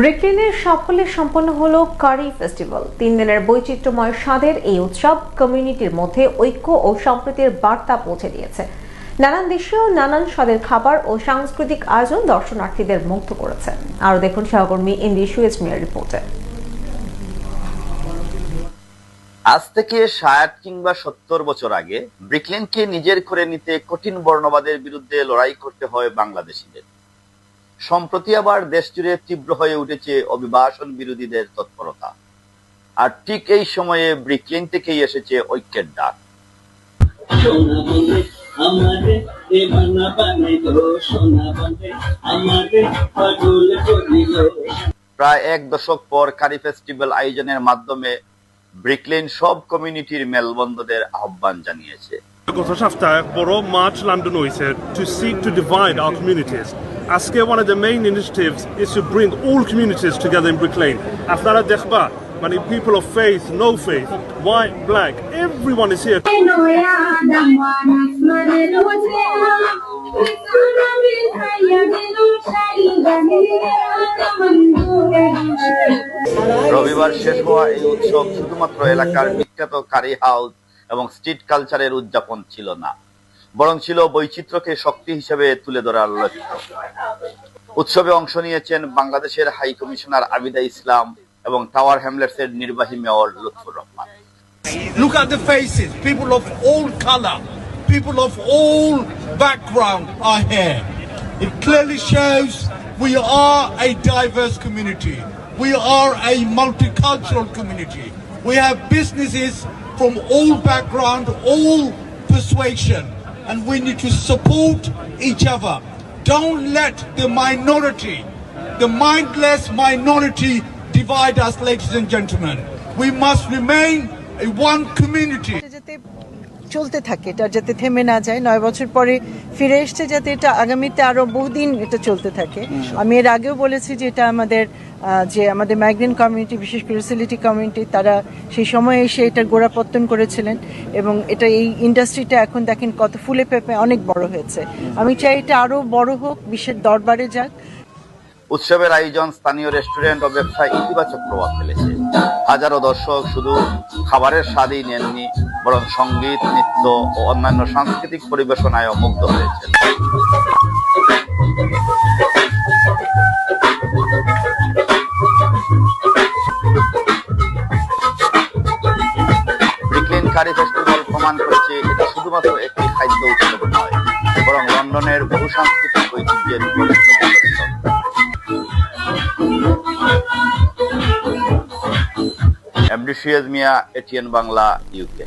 ব্রিকলিনের সাফল্যে সম্পন্ন হলো কারি ফেস্টিভ্যাল। তিন দিনের বৈচিত্র্যময় স্বাদের এই উৎসব কমিউনিটির মধ্যে ঐক্য ও সম্প্রীতির বার্তা পৌঁছে দিয়েছে। নানান দেশীয়, নানান স্বাদের খাবার ও সাংস্কৃতিক আয়োজন দর্শনার্থীদের মুগ্ধ করেছে। আরও দেখুন সহকর্মী ইন্দি সুয়েজ মিয়ার রিপোর্টে। আজ থেকে ষাট কিংবা সত্তর বছর আগে ব্রিকলেনকে নিজের করে নিতে কঠিন বর্ণবাদের বিরুদ্ধে লড়াই করতে হয় বাংলাদেশিদের। সম্প্রতি আবার দেশ জুড়ে তীব্র হয়ে উঠেছে অভিবাসন বিরোধীদের তৎপরতা। আর ঠিক এই সময়ে ব্রিকলেন থেকেই এসেছে ঐক্যের ডাক। প্রায় এক দশক পর কারি ফেস্টিভ্যাল আয়োজনের মাধ্যমে ব্রিকলেন সব কমিউনিটির মেলবন্ধদের আহ্বান জানিয়েছে। গত সপ্তাহে বড় মার্চ লন্ডন হয়েছে to seek to divide our communities. আজকে one of the main initiatives is to bring all communities together in Brick Lane. আপনারা দেখবা মানে people of faith, no faith, white, black, everyone is here. রবিবার শেষ হওয়া এই উৎসব শুধুমাত্র এলাকার বিখ্যাত কারি হাউস এবং স্ট্রিট কালচারের উদযাপন ছিল না বরং ছিল বৈচিত্র্যকে শক্তি হিসেবে তুলে ধরার লক্ষ্য উৎসবে অংশ নিয়েছেন বাংলাদেশের হাই কমিশনার আবিদা ইসলাম এবং টাওয়ার হ্যামলেটসের নির্বাহী mayor Lutfur Rahman Look at the faces. People of all color, people of all background are here. It clearly shows we are a diverse community. We are a multicultural community. We have businesses from all background, all persuasion, and we need to support each other. Don't let the minority, the mindless minority divide us, ladies and gentlemen. We must remain a one community. চলতে থাকে এটা যাতে থেমে না যায়। নয় বছর পরে ফিরে এসছে যাতে এটা আগামীতে আরও বহুদিন এটা চলতে থাকে। আমি এর আগেও বলেছি যে এটা আমাদের যে আমাদের মাইগ্রেন্ট কমিউনিটি বিশেষ করে সিলিটি কমিউনিটি তারা সেই সময় এসে এটার গোড়াপত্তন করেছিলেন এবং এটা এই ইন্ডাস্ট্রিটা এখন দেখেন কত ফুলে পেঁপে অনেক বড় হয়েছে। আমি চাই এটা আরও বড় হোক বিশ্বের দরবারে যাক। উৎসবের আয়োজন স্থানীয় রেস্টুরেন্ট ও ব্যবসায় ইতিবাচক প্রভাব ফেলেছে। হাজারো দর্শক শুধু খাবারের স্বাদই নেননি বরং সংগীত, নৃত্য ও অন্যান্য সাংস্কৃতিক পরিবেশনায়ও মুগ্ধ হয়েছেন। ব্রিকলিন কারি ফেস্টিভ্যাল প্রমাণ করেছে এটা শুধুমাত্র একটি খাদ্য উৎসব নয়, বরং লন্ডনের বহুসাংস্কৃতিক ঐতিহ্যের বলিষ্ঠ প্রদর্শন MD Suez Mia, ATN Bangla UK